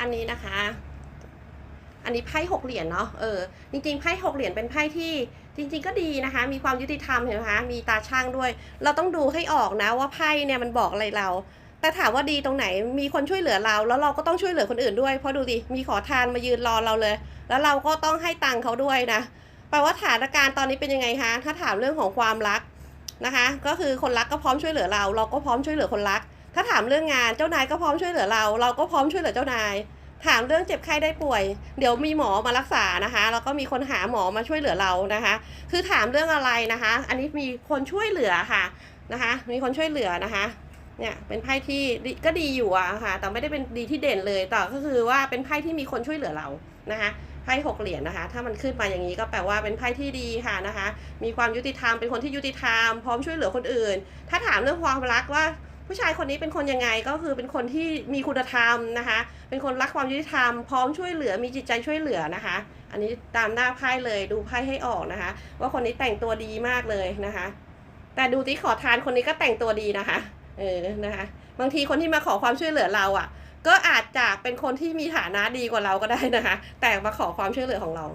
อันนี้นะคะ อันนี้ไพ่หกเหรียญเนาะ เออ จริงๆ ไพ่หกเหรียญเป็นไพ่ที่จริง ๆ ก็ดีนะคะ มีความยุติธรรมเห็นไหมคะ มีตาช่างด้วย เราต้องดูให้ออกนะว่าไพ่เนี่ยมันบอกอะไรเรา แต่ถามว่าดีตรงไหน มีคนช่วยเหลือเรา แล้วเราก็ต้องช่วยเหลือคนอื่นด้วย เพราะดูดิ มีขอทานมายืนรอเราเลย แล้วเราก็ต้องให้ตังค์เขาด้วยนะ แปลว่าสถานการณ์ตอนนี้เป็นยังไงคะ ถ้าถามเรื่องของความรักนะคะ ก็คือคนรักก็พร้อมช่วยเหลือเรา เราก็พร้อมช่วยเหลือคนรัก ถ้าถามเรื่องงานเจ้านายก็พร้อมช่วยเหลือเรา เราก็พร้อมช่วยเหลือเจ้านาย ถามเรื่องเจ็บไข้ได้ป่วย เดี๋ยวมีหมอมารักษานะคะแล้วก็มีคนหาหมอมาช่วยเหลือเรานะคะ คือถามเรื่องอะไรนะคะ อันนี้มีคนช่วยเหลือค่ะนะคะ มีคนช่วยเหลือนะคะเนี่ยเป็นไพ่ที่ก็ดีอยู่อะค่ะ แต่ไม่ได้เป็นดีที่เด่นเลยแต่ก็คือว่าเป็นไพ่ที่มีคนช่วยเหลือเรานะคะไพ่หกเหรียญนะคะ ถ้ามันขึ้นมาอย่างนี้ก็แปลว่าเป็นไพ่ที่ดีค่ะนะคะ มีความยุติธรรมเป็นคนที่ยุติธรรมพร้อมช่วยเหลือคนอื่น ถ้าถามเรื่องความรักว่า ผู้ชายคนนี้เป็นคนยังไงก็คือเป็นคนที่มีคุณธรรมนะคะ เป็นคนรักความยุติธรรม พร้อมช่วยเหลือมีจิตใจช่วยเหลือนะคะ อันนี้ตามหน้าไพ่เลยดูไพ่ให้ออกนะคะ ว่าคนนี้แต่งตัวดีมากเลยนะคะ แต่ดูที่ขอทานคนนี้ก็แต่งตัวดีนะคะเออนะคะบางทีคนที่มาขอความช่วยเหลือเราอะ ก็อาจจะเป็นคนที่มีฐานะดีกว่าเราก็ได้นะคะ แต่มาขอความช่วยเหลือของเรา